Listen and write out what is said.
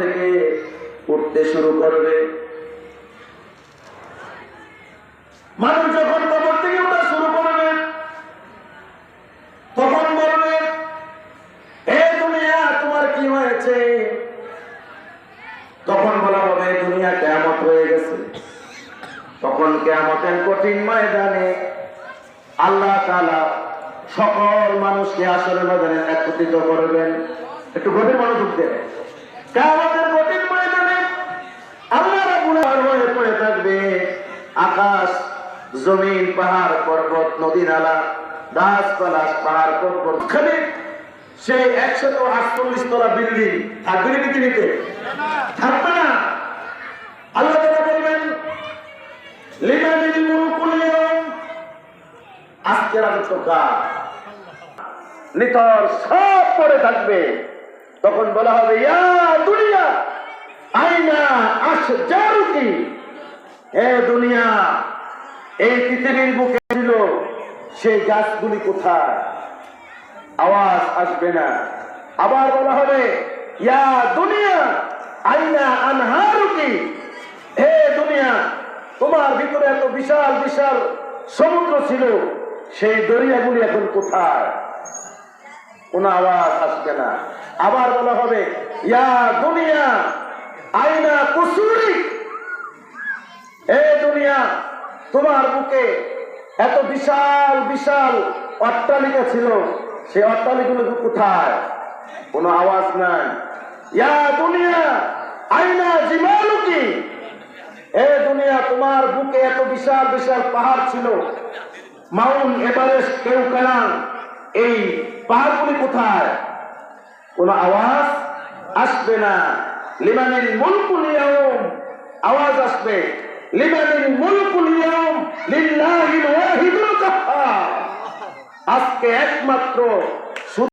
থেকে উঠতে শুরু করবে। মানুষ যখন কবর থেকে ওঠা শুরু করবে, তখন বলবে, এ দুনিয়া, তোমার কি হয়েছে? তখন বলা হবে দুনিয়া কেমত হয়ে গেছে। তখন কেমতের কঠিন ময়দানে আল্লাহ তাআলা সকল মানুষকে আসলে ময়দানে একত্রিত করবেন। একটু গভীর মনোযোগ দেন। থাকবে আকাশ, জমিন, পাহাড়, পর্বত, নদী, নালা গাছপালা পাহাড়, পর্বত। খালি সেই একশত আটচল্লিশ তলা বিল্ডিং থাকবে না পৃথিবীতে? থাকবে না। আল্লাহ বলবেন লিমানিল মুলকুল আজকের রাজত্ব কার নিতর সব পড়ে থাকবে। তখন বলা হবে, ইয়া দুনিয়া, আইনা আস জারুকি হে দুনিয়া, এই পৃথিবীর বুকে ছিল, সেই গাছগুলি কোথায়? আওয়াজ আসবে না। আবার বলা হবে, ইয়া দুনিয়া, আইনা আনহারুকি? হে দুনিয়া, তোমার ভিতরে এত বিশাল বিশাল সমুদ্র ছিল, সেই দরিয়াগুলি এখন কোথায়? কোন আওয়াজ আসবে না। আবার বলা হবে, ইয়া দুনিয়া, আইনা কুসুরি। এ দুনিয়া, তোমার বুকে এত বিশাল বিশাল অট্টালিকা ছিল, সেই অট্টালিকাগুলো কোথায়? কোনো আওয়াজ নাই। ইয়া দুনিয়া, আইনা জিমালুকি। এ দুনিয়া, তোমার বুকে এত বিশাল বিশাল পাহাড় ছিল। মাউন্ট এভারেস্ট কেউ কালাম এই পাহাড়গুলি কোথায়? কোন আওয়াজ আসবে না। লিমানের মুলকুল আওয়াজ আসবে। লিমানের মুলকুল লিল্লাহিল ওয়াহিদুল কাহ্হার আজকে একমাত্র